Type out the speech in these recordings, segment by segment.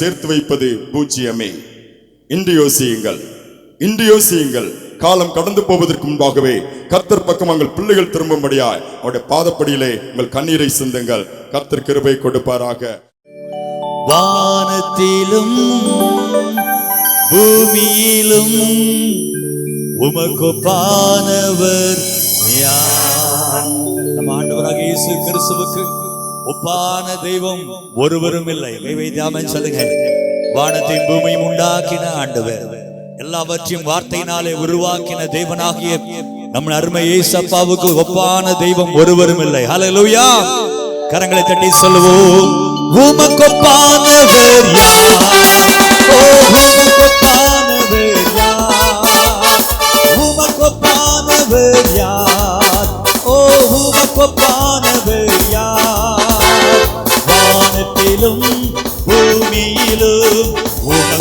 சேர்த்து வைப்பது பூஜ்ஜியமே. இன்று யோசியுங்கள். இன்று யோசியுங்கள். காலம் கடந்து போவதற்கு முன்பாகவே கர்த்தர் பக்கம் உங்கள் பிள்ளைகள் திரும்பும்படியாய் அவருடைய பாதப்படியிலே உங்கள் கண்ணீரை சிந்துங்கள். கர்த்தர் கிருபை கொடுப்பாராக. வானத்திலும் பூமியிலும் உமக்கொப்பானவர். யார் நம்ம ஆண்டவராக இயேசு கிறிஸ்துவுக்கு ஒப்பான தெய்வம் ஒருவரும் இல்லை. கை வைத்தாமன் சொல்லுங்க வானத்தையும் பூமியும் உண்டாக்கின ஆண்டவர். எல்லாவற்றையும் வார்த்தையினாலே உருவாக்கின தெய்வனாகிய நம்ம அருமை ஏசப்பாவுக்கு ஒப்பான தெய்வம் ஒருவரும் இல்லை. ஹalleluya கரங்களை தட்டி சொல்லுவோம். உமக்கொப்பானவர் யார்?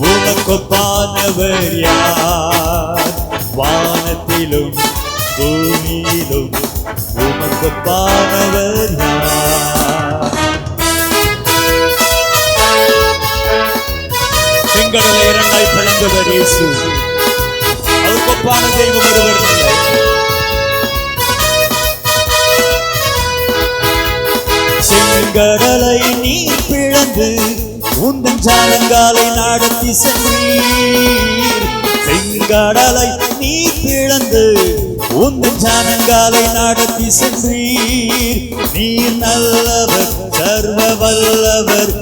உமக்கொப்பானவர் யார்? வானத்திலும் பூமியிலும் உமக்கொப்பானவர் யார்? செங்கடலை இரண்டாய் பிளந்தவர் இயேசு. அவருக்கொப்பான தெய்வம் ஒருவர் இல்லை. செங்கடலை நீ பிளந்து உந்தன் ஜாலங்காலை நடத்தி சென்றீர். செங்கடலை நீ பிளந்து உந்தன் ஜானங்காலை நடத்தி சென்றீர். நீ நல்லவர் சர்வ வல்லவர்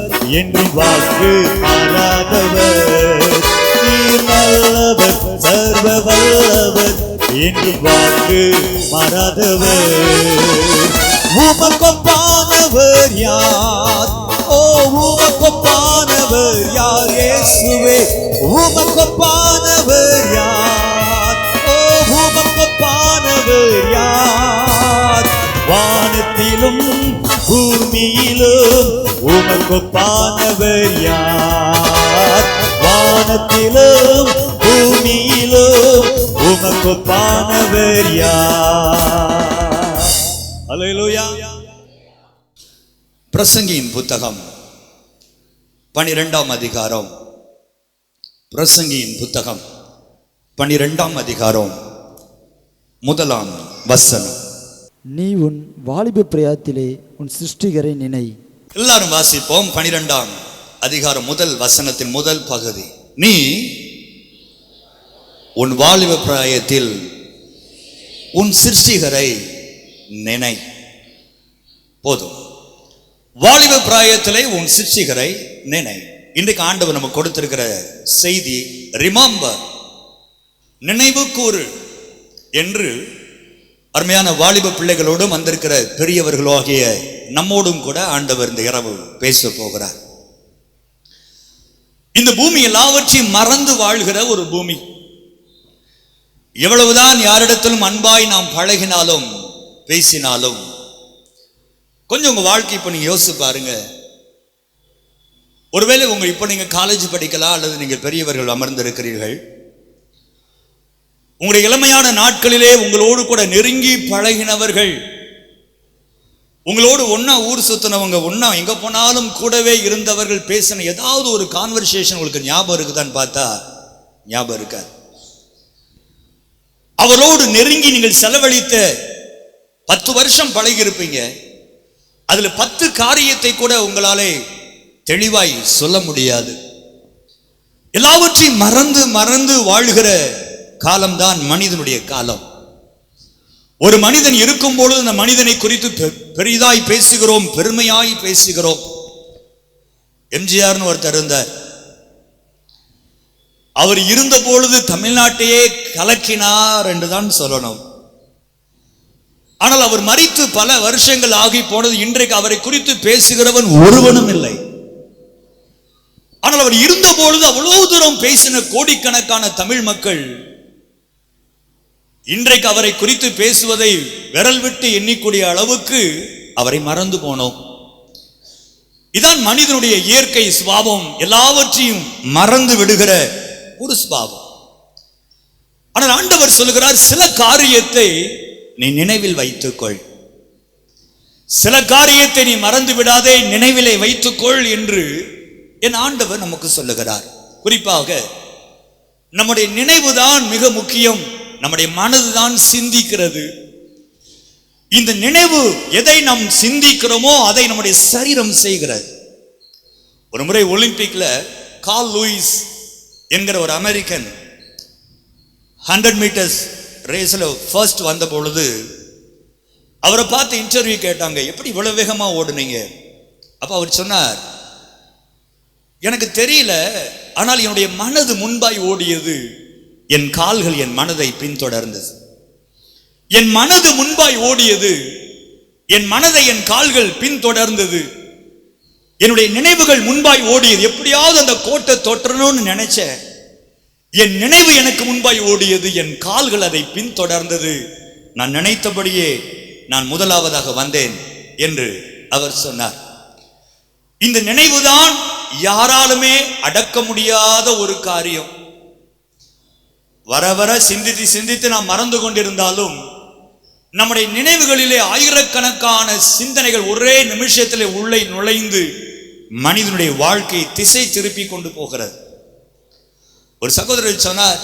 என்று வாக்கு மாறாதவர் நீ நல்லவர் சர்வ வல்லவர் என்று வாக்கு மாறாதவர் உமக்கொப்பானவர் யார்? உமக்கொப்பானவர் யார்? இயேசுவே உமக்கொப்பானவர் யார்? ஓ உமக்கொப்பானவர் யார்? வானத்திலும் பூமியிலும் உமக்கொப்பானவர் யார்? வானத்திலும் பூமியிலும் உமக்கொப்பானவர் யார்? அலையிலோயா. பிரசங்கியின் புத்தகம். பனிரெண்டாம் அதிகாரம். பிரசங்கியின் புத்தகம். பனிரெண்டாம் அதிகாரம். முதலாம் வசனம். நீ உன் வாலிப பிரயாத்திலே உன் சிருஷ்டிகரை நினை. எல்லாரும் வாசிப்போம் பனிரெண்டாம் அதிகாரம் முதல் வசனத்தின் முதல் பகுதி. நீ உன் வாலிப பிராயத்தில் உன் சிருஷ்டிகரை நினை. போதும். வாலிப பிராயத்திலே உன் சிருஷ்டிகரை நினை இன்றைக்கு ஆண்டவர் நம்ம கொடுத்திருக்கிற செய்தி ரிமாம்பர் நினைவு கூறு என்று அருமையான வாலிப பிள்ளைகளோடும் வந்திருக்கிற பெரியவர்களாகிய நம்மோடும் கூட ஆண்டவர் இந்த இரவு பேச போகிறார். இந்த பூமி எல்லாவற்றையும் மறந்து வாழ்கிற ஒரு பூமி. எவ்வளவுதான் யாரிடத்திலும் அன்பாய் நாம் பழகினாலும் பேசினாலும் கொஞ்சம் உங்க வாழ்க்கை இப்போ நீங்க யோசிச்சு பாருங்க. ஒருவேளை உங்கள் இப்போ நீங்கள் காலேஜ் படிக்கலாம் அல்லது நீங்கள் பெரியவர்கள் அமர்ந்திருக்கிறீர்கள் உங்களுடைய இளமையான நாட்களிலே உங்களோடு கூட நெருங்கி பழகினவர்கள் உங்களோடு ஒன்றா ஊர் சுத்தினவங்க ஒன்றா எங்க போனாலும் கூடவே இருந்தவர்கள் பேசின ஏதாவது ஒரு கான்வர்சேஷன் உங்களுக்கு ஞாபகம் இருக்குதான்னு பார்த்தா ஞாபகம் இருக்காது. அவரோடு நெருங்கி நீங்கள் செலவழித்த பத்து வருஷம் பழகி இருப்பீங்க அதுல பத்து காரியத்தை கூட உங்களாலே தெளிவாய் சொல்ல முடியாது. எல்லாவற்றையும் மறந்து மறந்து வாழ்கிற காலம்தான் மனிதனுடைய காலம். ஒரு மனிதன் இருக்கும் பொழுது அந்த மனிதனை குறித்து பெ- பெரிதாய் பேசுகிறோம் பெருமையாய் பேசுகிறோம். எம்ஜிஆர்னு ஒருத்தர் இருந்தார். அவர் இருந்த பொழுது தமிழ்நாட்டையே கலக்கினார் என்றுதான் சொல்லணும். ஆனால் அவர் மறித்து பல வருஷங்கள் ஆகி போனது இன்றைக்கு அவரை குறித்து பேசுகிறவன் ஒருவனும் இல்லை. ஆனால் அவர் இருந்த பொழுது அவ்வளவு தூரம் பேசின கோடிக்கணக்கான தமிழ் மக்கள் இன்றைக்கு அவரை குறித்து பேசுவதை விரல் விட்டு எண்ணிக்கூடிய அளவுக்கு அவரை மறந்து போனோம். இதான் மனிதனுடைய இயற்கை சுபாவம். எல்லாவற்றையும் மறந்து விடுகிற ஒரு சுபாவம். ஆனால் ஆண்டவர் சொல்லுகிறார் சில காரியத்தை நீ நினைவில் வைத்துக்கொள். சில காரியத்தை நீ மறந்து விடாதே நினைவிலே வைத்துக்கொள் என்று என் ஆண்டவர் நமக்கு சொல்லுகிறார். குறிப்பாக நம்முடைய நினைவுதான் மிக முக்கியம். நம்முடைய மனதுதான் சிந்திக்கிறது. இந்த நினைவு எதை நாம் சிந்திக்கிறோமோ அதை நம்முடைய சரீரம் செய்கிறது. ஒரு முறை ஒலிம்பிக்ல கால் லூயிஸ் என்கிற ஒரு அமெரிக்கன் ஹண்ட்ரட் மீட்டர்ஸ் ரேஸில் ஃபர்ஸ்ட் வந்த பொழுது அவரை பார்த்து இன்டர்வியூ கேட்டாங்க எப்படி இவ்வளவு வேகமா ஓடுனீங்க? அப்ப அவர் சொன்னார் எனக்கு தெரியல ஆனால் என்னுடைய மனது முன்பாய் ஓடியது. என் கால்கள் என் மனதை பின்தொடர்ந்தது. என் மனது முன்பாய் ஓடியது. என் மனதை என் கால்கள் பின்தொடர்ந்தது. என்னுடைய நினைவுகள் முன்பாய் ஓடியது. எப்படியாவது அந்த கோட்டை தொற்றணும்னு நினைச்சேன். என் நினைவு எனக்கு முன்பாய் ஓடியது. என் கால்கள் அதை பின்தொடர்ந்தது. நான் நினைத்தபடியே நான் முதலாவதாக வந்தேன் என்று அவர் சொன்னார். இந்த நினைவுதான் யாராலுமே அடக்க முடியாத ஒரு காரியம். வர வர சிந்தித்து சிந்தித்து நாம் மறந்து கொண்டிருந்தாலும் நம்முடைய நினைவுகளிலே ஆயிரக்கணக்கான சிந்தனைகள் ஒரே நிமிஷத்திலே உள்ளே நுழைந்து மனிதனுடைய வாழ்க்கையை திசை திருப்பி கொண்டு போகிறது. ஒரு சகோதரர் சொன்னார்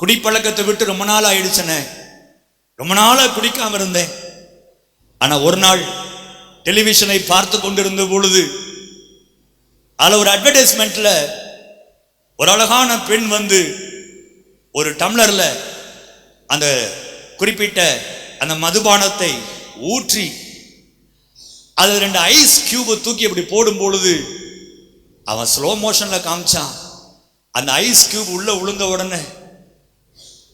குடிப்பழக்கத்தை விட்டு ரொம்ப நாள் ஆயிடுச்சுனே ரொம்ப நாளாக குடிக்காம இருந்தேன். ஆனால் ஒரு நாள் டெலிவிஷனை பார்த்து கொண்டிருந்த பொழுது அதில் ஒரு அட்வர்டைஸ்மெண்ட்டில் ஒரு அழகான பெண் வந்து ஒரு டம்ளரில் அந்த குறிப்பிட்ட அந்த மதுபானத்தை ஊற்றி அது ரெண்டு ஐஸ் கியூபை தூக்கி அப்படி போடும் பொழுது அவன் ஸ்லோ மோஷனில் காமிச்சான். அந்த ஐஸ் கியூப் உள்ளே விழுந்த உடனே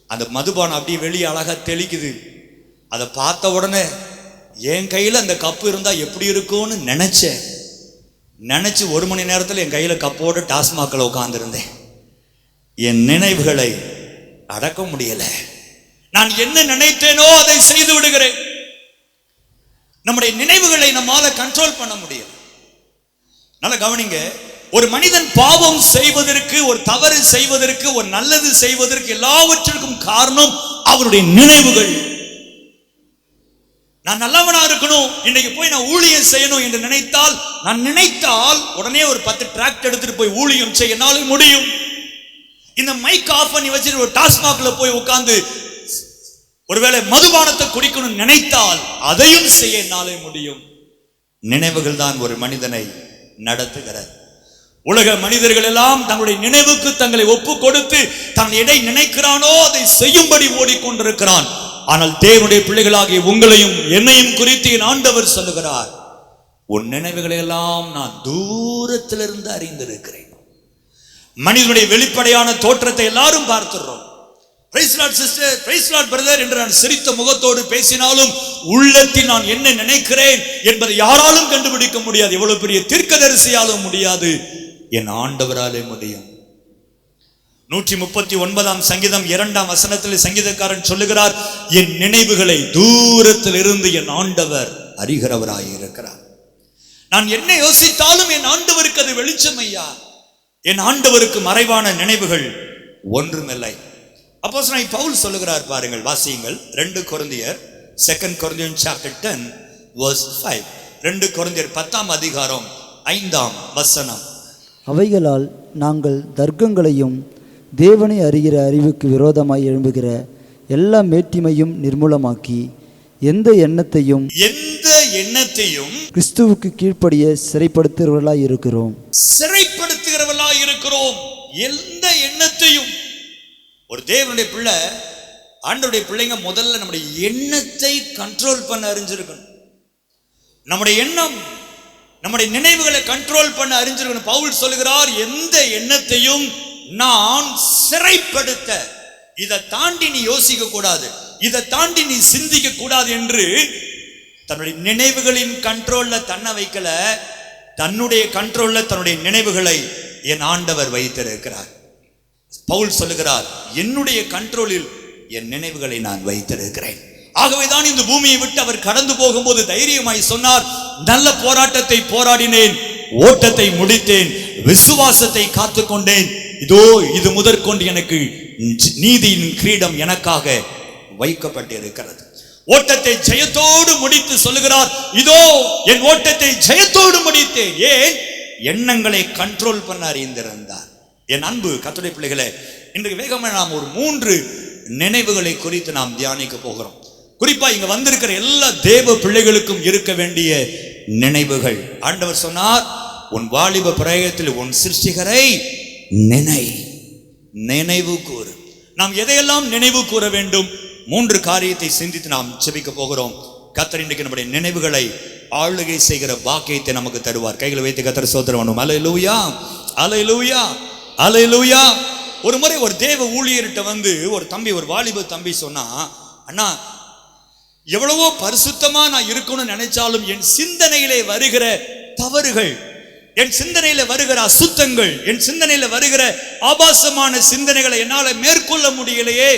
அந்த மதுபானம் அப்படியே வெளியே அழகாக தெளிக்குது. அதை பார்த்த உடனே என் கையில் அந்த கப்பு இருந்தால் எப்படி இருக்கும்னு நினச்சேன். நினச்சி ஒரு மணி நேரத்தில் என் கையில் கப்போடு டாஸ்மாக்கில் உட்காந்துருந்தேன் என் நினைவுகளை அடக்க முடியலை. நான் என்ன நினைத்தேனோ அதை செய்து விடுகிறேன். நம்முடைய நினைவுகளை நம்மால கண்ட்ரோல் பண்ண முடியும் நல்லா கவனிங்க ஒரு மனிதன் பாவம் செய்வதற்கு ஒரு தவறு செய்வதற்கு ஒரு நல்லது செய்வதற்கு எல்லாவற்றிற்கும் காரணம் அவருடைய நினைவுகள். நான் நல்லவனா இருக்கணும் இன்னைக்கு போய் நான் ஊழியம் செய்யணும் என்று நினைத்தால் நான் நினைத்தால் உடனே ஒரு பத்து டிராக்ட் எடுத்துட்டு போய் ஊழியம் செய்ய முடியும். இந்த மைக் ஆஃப் பண்ணி வச்சுட்டு ஒரு டாஸ்மாக்ல போய் உட்கார்ந்து ஒருவேளை மதுபானத்தை குடிக்கணும் நினைத்தால் அதையும் செய்ய முடியும். நினைவுகள் தான் ஒரு மனிதனை நடத்துகிறது. உலக மனிதர்கள் எல்லாம் தங்களுடைய நினைவுக்கு தங்களை ஒப்பு கொடுத்து தான் எதை நினைக்கிறானோ அதை செய்யும்படி ஓடிக்கொண்டிருக்கிறான். ஆனால் தேவனுடைய பிள்ளைகளாகிய உங்களையும் என்னையும் குறித்து என் ஆண்டவர் சொல்லுகிறார். உன் நினைவுகளை எல்லாம் நான் தூரத்திலிருந்து அறிந்திருக்கிறேன். மனிதனுடைய வெளிப்படையான தோற்றத்தை எல்லாரும் பார்த்துடுறோம் சிஸ்டர் பிரதர் என்று நான் சிரித்த முகத்தோடு பேசினாலும் உள்ளத்தில் நான் என்ன நினைக்கிறேன் என்பதை யாராலும் கண்டுபிடிக்க முடியாது. எவ்வளவு பெரிய தீர்க்கதரிசியாலும் முடியாது. என் ஆண்டவராலே முடியும். நூற்றி முப்பத்தி ஒன்பதாம் சங்கீதம் இரண்டாம் வசனத்தில் சங்கீதக்காரன் சொல்லுகிறார் என் நினைவுகளை தூரத்தில் இருந்து என் ஆண்டவர் அறிகிறவராக இருக்கிறார். நான் என்ன யோசித்தாலும் என் ஆண்டவருக்கு அது வெளிச்சம் ஐயா. என் ஆண்டவருக்கு மறைவான நினைவுகள் ஒன்றுமில்லை. அப்போ பவுல் சொல்லுகிறார் பாருங்கள் வாசியுங்கள். ரெண்டு குழந்தையர் செகண்ட் குழந்தையன் சாப்டர் டென் வர்ஸ் ஃபைவ் ரெண்டு குழந்தையர் பத்தாம் அதிகாரம் ஐந்தாம் வசனம். அவைகளால் நாங்கள் தர்க்கங்களையும் தேவனை அறிகிற அறிவுக்கு விரோதமாய் எழும்புகிற எல்லா மேட்டிமையும் நிர்மூலமாக்கி எந்த எண்ணத்தையும் எந்த எண்ணத்தையும் கிறிஸ்துவுக்கு கீழ்ப்படிய சிறைப்படுத்துகிறவர்களாய் இருக்கிறோம். சிறைப்படுத்துகிறவர்களா இருக்கிறோம். எந்த எண்ணத்தையும். ஒரு தேவனுடைய பிள்ளை ஆண்டவருடைய பிள்ளைங்க முதல்ல நம்முடைய எண்ணத்தை கண்ட்ரோல் பண்ண அறிஞ்சிருக்கணும். நம்முடைய எண்ணம் நம்முடைய நினைவுகளை கண்ட்ரோல் பண்ண அறிஞ்சிருக்கணும். பவுல் சொல்லுகிறார் எந்த எண்ணத்தையும் நான் சிறைப்படுத்த. இதை தாண்டி நீ யோசிக்க கூடாது. இதை தாண்டி நீ சிந்திக்க கூடாது என்று தன்னுடைய நினைவுகளின் கண்ட்ரோல்ல தன்னை வைக்கல. தன்னுடைய கண்ட்ரோல்ல தன்னுடைய நினைவுகளை என் ஆண்டவர் வைத்திருக்கிறார். பவுல் சொல்லுகிறார் என்னுடைய கண்ட்ரோலில் என் நினைவுகளை நான் வைத்திருக்கிறேன். ஆகவேதான் இந்த பூமியை விட்டு அவர் கடந்து போகும்போது தைரியமாய் சொன்னார் நல்ல போராட்டத்தை போராடினேன் ஓட்டத்தை முடித்தேன் விசுவாசத்தை காத்துக்கொண்டேன் இதோ இது முதற்கொண்டு எனக்கு நீதியின் கிரீடம் எனக்காக வைக்கப்பட்டிருக்கிறது. ஓட்டத்தை ஜெயத்தோடு முடித்து சொல்லுகிறார் இதோ என் ஓட்டத்தை ஜெயத்தோடு முடித்தேன். ஏன்? எண்ணங்களை கண்ட்ரோல் பண்ண அறிந்திருந்தார். என் அன்பு கத்துடைய பிள்ளைகளே இன்றைக்கு வேகமாக நாம் ஒரு மூன்று நினைவுகளை குறித்து நாம் தியானிக்க போகிறோம். குறிப்பா இங்க வந்திருக்கிற எல்லா தேவ பிள்ளைகளுக்கும் இருக்க வேண்டிய நினைவுகள். ஆண்டவர் சொன்னார் உன் வாலிப பிரயத்தில் உன் சிருஷ்டிகரை நினை. நினைவு கூறு. நாம் எதையெல்லாம் நினைவு கூற வேண்டும்? மூன்று காரியத்தை சிந்தித்து நாம் செபிக்க போகிறோம். கத்தர் இன்றைக்கு நம்முடைய நினைவுகளை ஆளுகை செய்கிற வாக்கியத்தை நமக்கு தருவார். கைகளை வைத்து கத்தர் சோதரம் பண்ணும் லூயா அலை லூயா ஒரு முறை ஒரு தேவ ஊழியர்கிட்ட வந்து ஒரு தம்பி ஒரு வாலிப தம்பி சொன்னா அண்ணா எவ்வளவோ பரிசுத்தமா நான் இருக்கணும்னு நினைச்சாலும் என் சிந்தனையிலே வருகிற தவறுகள் என் சிந்தனையில வருகிற அசுத்தங்கள் என் சிந்தனையில வருகிற ஆபாசமான சிந்தனைகளை என்னால மேற்கொள்ள முடியலையே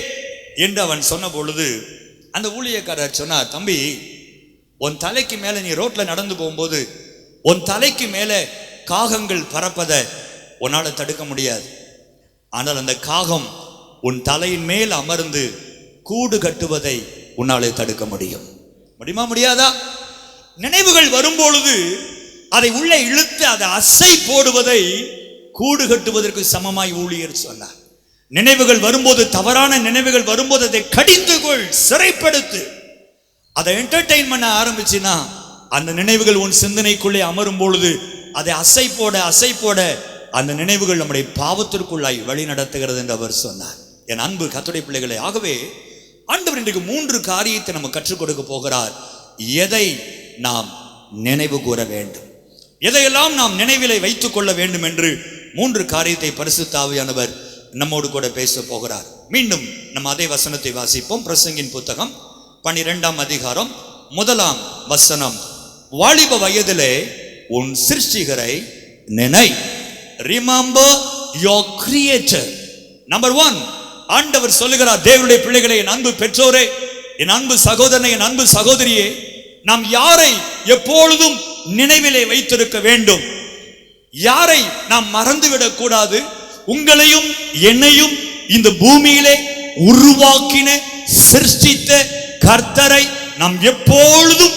என்று அவன் சொன்ன பொழுது அந்த ஊழியக்காரர் சொன்னார் தம்பி உன் தலைக்கு மேல நீ ரோட்ல நடந்து போகும்போது உன் தலைக்கு மேல காகங்கள் பறப்பதை உன்னால தடுக்க முடியாது. ஆனால் அந்த காகம் உன் தலையின் மேல் அமர்ந்து கூடு கட்டுவதை உன்னாலே தடுக்க முடியும். முடியுமா முடியாதா? நினைவுகள் வரும்பொழுது அதை உள்ளே இழுத்து அதை அசை போடுவதை கூடு கட்டுவதற்கு சமமாய் ஊழியர் சொன்னார். நினைவுகள் வரும்போது தவறான நினைவுகள் வரும்போது அதை கடிந்து கொள் சிறைப்படுத்து. அதை என்டர்டெயின் பண்ண ஆரம்பிச்சுன்னா அந்த நினைவுகள் உன் சிந்தனைக்குள்ளே அமரும் பொழுது அதை அசை போட அசை போட அந்த நினைவுகள் நம்முடைய பாவத்திற்குள்ளாய் வழி நடத்துகிறது என்று அவர் சொன்னார். என் அன்பு கத்துடைய பிள்ளைகளை ஆகவே ஆண்டவர் இன்றைக்கு மூன்று காரியத்தை நம்ம கற்றுக் கொடுக்க போகிறார். எதை நாம் நினைவு கூற வேண்டும்? எதையெல்லாம் நாம் நினைவிலை வைத்துக் கொள்ள வேண்டும் என்று மூன்று காரியத்தை பரிசுத்தாவியானவர் நம்மோடு கூட பேச போகிறார். மீண்டும் நம்ம அதே வசனத்தை வாசிப்போம். பிரசங்கின் புத்தகம் பனிரெண்டாம் அதிகாரம் முதலாம் வசனம். வாலிப வயதிலே உன் சிருஷ்டிகரை நினை. Remember your creator number one ஆண்டவர் சொல்லுகிறார் தேவனுடைய பிள்ளைகளை என் அன்பு பெற்றோரே என் அன்பு சகோதரனை என் அன்பு சகோதரியே நாம் யாரை எப்பொழுதும் நினைவிலே வைத்திருக்க வேண்டும். யாரை நாம் மறந்துவிடக் கூடாது? உங்களையும் என்னையும் இந்த பூமியிலே உருவாக்கின சிருஷ்டித்த கர்த்தரை நாம் எப்பொழுதும்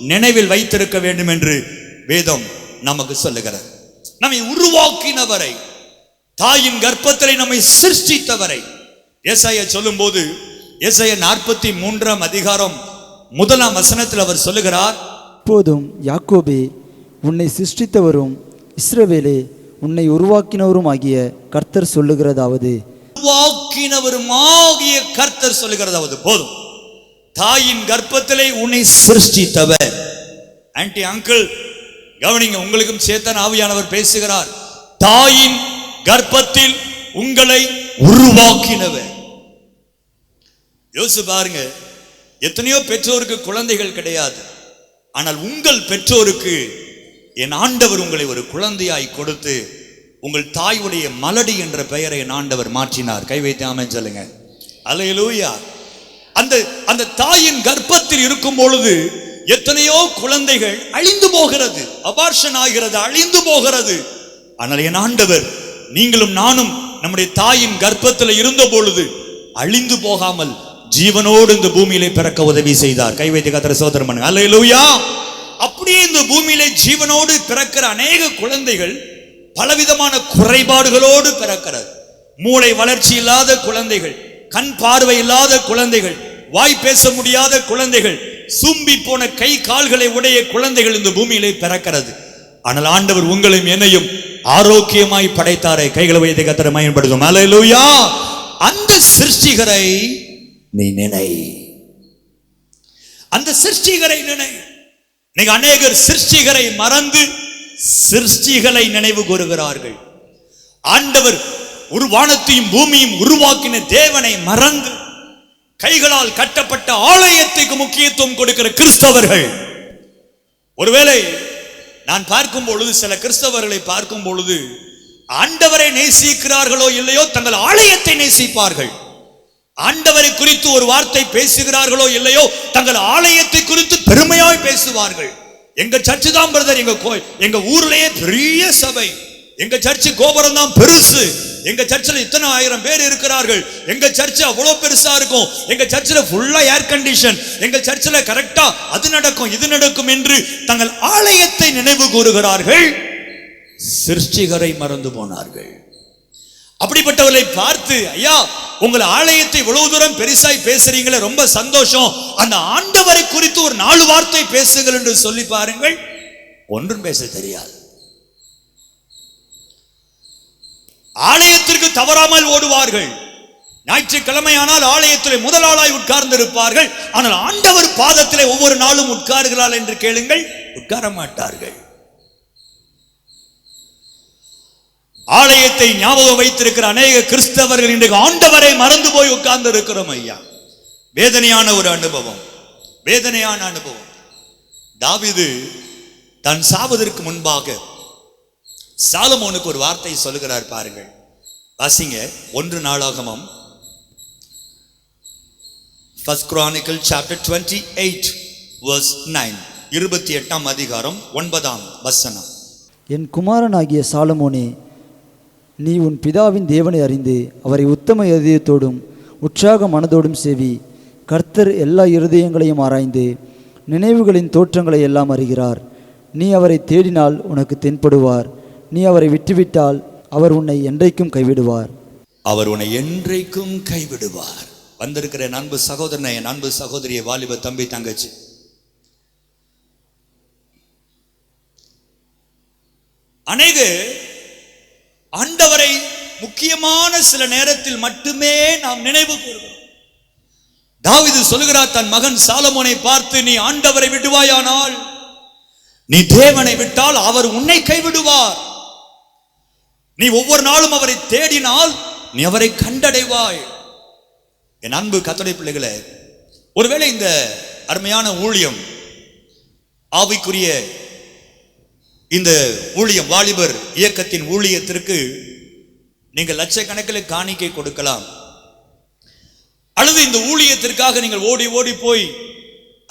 நினைவில் வைத்திருக்க வேண்டும் என்று வேதம் நமக்கு சொல்லுகிறது. நம்மை உருவாக்கினவரை தாயின் கர்ப்பத்திலே நம்மை சிருஷ்டித்தவரை ஏசாயா சொல்லும்போது ஏசாயா நாற்பத்தி மூன்றாம் அதிகாரம் முதலாம் வசனத்தில் அவர் சொல்லுகிறார் அப்போதும் யாக்கோபே உன்னை சிருஷ்டித்தவரும் இஸ்ரவேலே உன்னை உருவாக்கினவரும் ஆகிய கர்த்தர் சொல்லுகிறதாவது. உருவாக்கினவரும் ஆகிய கர்த்தர் சொல்லுகிறதாவது. போதும். தாயின் கர்ப்பத்திலே உன்னை சிருஷ்டித்தவர். ஆன்டி அங்கிள் கவனிங்க உங்களுக்கும் சேத்தன் ஆவியானவர் பேசுகிறார். தாயின் கர்ப்பத்தில் உங்களை உருவாக்கினவர். யோசிச்சு பாருங்க. எத்தனையோ பெற்றோருக்கு குழந்தைகள் கிடையாது. ஆனால் உங்கள் பெற்றோருக்கு என் ஆண்டவர் உங்களை ஒரு குழந்தையாய் கொடுத்து உங்கள் தாயுடைய மலடி என்ற பெயரை என் ஆண்டவர் மாற்றினார். கை வைத்து ஆமன் சொல்லுங்க. அலையலூயா அந்த அந்த தாயின் கர்ப்பத்தில் இருக்கும் பொழுது எத்தனையோ குழந்தைகள் அழிந்து போகிறது. அபார்ஷன் ஆகிறது அழிந்து போகிறது. ஆனால் என் ஆண்டவர் நீங்களும் நானும் நம்முடைய தாயின் கர்ப்பத்தில் இருந்த பொழுது அழிந்து போகாமல் ஜீவனோடு இந்த பூமியிலே பிறக்க உதவி செய்தார். கை வைத்து கத்திர சோதரம் பண்ணுங்க. அப்படியே இந்த பூமியிலே ஜீவனோடு பிறக்கிற அநேக குழந்தைகள் பலவிதமான குறைபாடுகளோடு பிறக்கிறது. மூளை வளர்ச்சி இல்லாத குழந்தைகள் கண் பார்வை இல்லாத குழந்தைகள் வாய் பேச முடியாத குழந்தைகள் சும்பி போன கை கால்களை உடைய குழந்தைகள் இந்த பூமியிலே பிறக்கிறது. ஆனால் ஆண்டவர் உங்களையும் என்னையும் ஆரோக்கியமாய் படைத்தாரே. கைகளை வைத்து கத்திர மயன்படுத்தும் அல்லேலூயா! அந்த சிருஷ்டிகரை நீ நினை. அந்த சிருஷ்டிகரை நினை. இன்னைக்கு அநேகர் சிருஷ்டிகரை மறந்து சிருஷ்டிகளை நினைவு கூறுகிறார்கள். ஆண்டவர் ஒரு வானத்தையும் பூமியும் உருவாக்கின தேவனை மறந்து கைகளால் கட்டப்பட்ட ஆலயத்துக்கு முக்கியத்துவம் கொடுக்கிற கிறிஸ்தவர்கள். ஒருவேளை நான் பார்க்கும் பொழுது சில கிறிஸ்தவர்களை பார்க்கும் பொழுது ஆண்டவரை நேசிக்கிறார்களோ இல்லையோ தங்கள் ஆலயத்தை நேசிப்பார்கள். ஆண்டவரை குறித்து ஒரு வார்த்தை பேசுகிறார்களோ இல்லையோ தங்கள் ஆலயத்தை குறித்து பெருமையாய் பேசுவார்கள். எங்க சர்ச்சு தான் பிரதர் எங்க கோ- எங்க ஊர்லயே பெரிய சபை. எங்க சர்ச்சு கோபுரம் தான் பெருசு. எங்க சர்ச்சில் இத்தனை ஆயிரம் பேர் இருக்கிறார்கள். எங்க சர்ச்சு அவ்வளவு பெருசா இருக்கும். எங்க சர்ச்சில் ஃபுல்லா ஏர் கண்டிஷன் எங்க சர்ச்சில் கரெக்டா அது நடக்கும் இது நடக்கும் என்று தங்கள் ஆலயத்தை நினைவு கூறுகிறார்கள். சிருஷ்டிகரை மறந்து போனார்கள். அப்படிப்பட்டவர்களை பார்த்து ஐயா உங்கள் ஆலயத்தை இவ்வளவு தூரம் பெருசாய் பேசுறீங்களே ரொம்ப சந்தோஷம். அந்த ஆண்டவரை குறித்து ஒரு நாலு வார்த்தை பேசுங்கள் என்று சொல்லி பாருங்கள். ஒன்றும் பேச தெரியாது. ஆலயத்திற்கு தவறாமல் ஓடுவார்கள். ஞாயிற்றுக்கிழமையானால் ஆலயத்திலே முதல் ஆளாய் உட்கார்ந்து இருப்பார்கள் ஆனால் ஆண்டவர் பாதத்திலே ஒவ்வொரு நாளும் உட்காருகிறாள் என்று கேளுங்கள் உட்கார மாட்டார்கள். ஆலயத்தை ஞாபகம் வைத்திருக்கிற அநேக கிறிஸ்தவர்கள் இன்றைக்கு ஆண்டவரை மறந்து போய் உட்கார்ந்து இருக்கிறோம் ஐயா. வேதனையான ஒரு அனுபவம். வேதனையான அனுபவம். தாவிது தன் சாவதற்கு முன்பாக சாலமோனுக்கு ஒரு வார்த்தை சொல்லுகிறார் பாருங்கள். வாசிங்க ஒன்று நாளாகமம். First chronicles chapter twenty eight verse nine இருபத்தி எட்டாம் அதிகாரம் ஒன்பதாம் வசனம். என் குமாரனாகிய சாலமோனே நீ உன் பிதாவின் தேவனை அறிந்து அவரை உத்தம இதயத்தோடும் உற்சாக மனதோடும் செவி. கர்த்தர் எல்லா இருதயங்களையும் ஆராய்ந்து நினைவுகளின் தோற்றங்களை எல்லாம் அறிகிறார். நீ அவரை தேடினால் உனக்கு தென்படுவார். நீ அவரை விட்டுவிட்டால் அவர் உன்னை என்றைக்கும் கைவிடுவார். அவர் உன்னை என்றைக்கும் கைவிடுவார். வந்திருக்கிற என் அன்பு சகோதரனை என் அன்பு சகோதரிய வாலிப தம்பி தங்கச்சி. அநேக ஆண்டவரை முக்கியமான சில நேரத்தில் மட்டுமே நாம் நினைவு கூறுகிறோம். தாவிது சொல்லுகிறார் தன் மகன் சாலமோனை பார்த்து நீ ஆண்டவரை விடுவாயானால் நீ தேவனை விட்டால் அவர் உன்னை கைவிடுவார். நீ ஒவ்வொரு நாளும் அவரை தேடினால் நீ அவரை கண்டடைவாய். என் அன்பு கத்தடை பிள்ளைகளே ஒருவேளை இந்த அருமையான ஊழியம் ஆவிக்குரிய இந்த ஊழியம் வாலிபர் இயக்கத்தின் ஊழியத்திற்கு நீங்கள் லட்சக்கணக்கில் காணிக்கை கொடுக்கலாம். அல்லது இந்த ஊழியத்திற்காக நீங்கள் ஓடி ஓடி போய்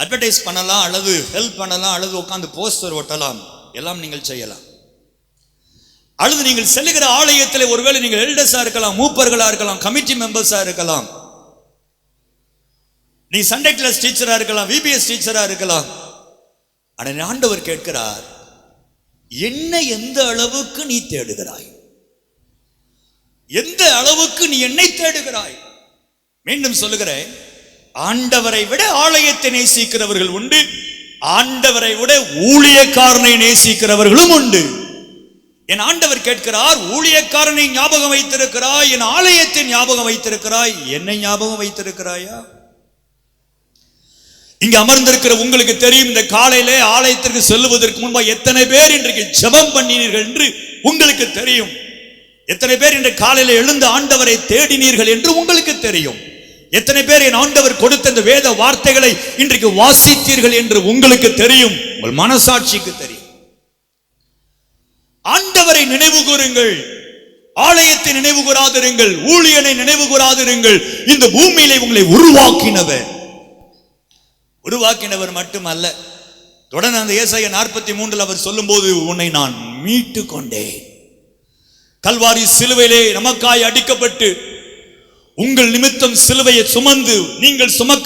அட்வர்டைஸ் பண்ணலாம் அல்லது ஹெல்ப் பண்ணலாம் அல்லது உட்காந்து போஸ்டர் ஒட்டலாம். எல்லாம் நீங்கள் செய்யலாம். அல்லது நீங்கள் செல்லுகிற ஆலயத்தில் ஒருவேளை நீங்கள் எல்டர்ஸாக இருக்கலாம் மூப்பர்களாக இருக்கலாம் கமிட்டி மெம்பர்ஸாக இருக்கலாம். நீ சண்டே கிளாஸ் டீச்சராக இருக்கலாம் விபிஎஸ் டீச்சராக இருக்கலாம். ஆனால் ஆண்டவர் கேட்கிறார் என்ன எந்த அளவுக்கு நீ தேடுகிறாய்? எந்த அளவுக்கு நீ என்னை தேடுகிறாய்? மீண்டும் சொல்லுகிறேன் ஆண்டவரை விட ஆலயத்தை நேசிக்கிறவர்கள் உண்டு ஆண்டவரை விட ஊழியக்காரனை நேசிக்கிறவர்களும் உண்டு. என் ஆண்டவர் கேட்கிறார் ஊழியக்காரனை ஞாபகம் வைத்திருக்கிறாய் என் ஆலயத்தை ஞாபகம் வைத்திருக்கிறாய் என்னை ஞாபகம் வைத்திருக்கிறாயா? இங்க அமர்ந்திருக்கிற உங்களுக்கு தெரியும் இந்த காலையிலே ஆலயத்திற்கு செல்லுவதற்கு முன்பாக எத்தனை பேர் இன்றைக்கு ஜெபம் பண்ணினீர்கள் என்று உங்களுக்கு தெரியும். எத்தனை பேர் இன்று காலையில எழுந்து ஆண்டவரை தேடினீர்கள் என்று உங்களுக்கு தெரியும். எத்தனை பேர் என் ஆண்டவர் கொடுத்த இந்த வேத வார்த்தைகளை இன்றைக்கு வாசித்தீர்கள் என்று உங்களுக்கு தெரியும். உங்கள் மனசாட்சிக்கு தெரியும். ஆண்டவரை நினைவு கூறுங்கள். ஆலயத்தை நினைவு கூறாதிருங்கள். ஊழியனை நினைவு கூறாதிருங்கள். இந்த பூமியிலே உங்களை உருவாக்கினவர். உருவாக்கினவர் மட்டுமல்ல. தொடர்ந்து அந்த ஏசாய நாற்பத்தி மூன்றில் அவர் சொல்லும்போது உன்னை நான் மீட்டு கொண்டேன் கல்வாரி சிலுவையிலே நமக்காய் அடிக்கப்பட்டு உங்கள் நிமித்தம் சிலுவையை சுமந்து நீங்கள் சுமக்க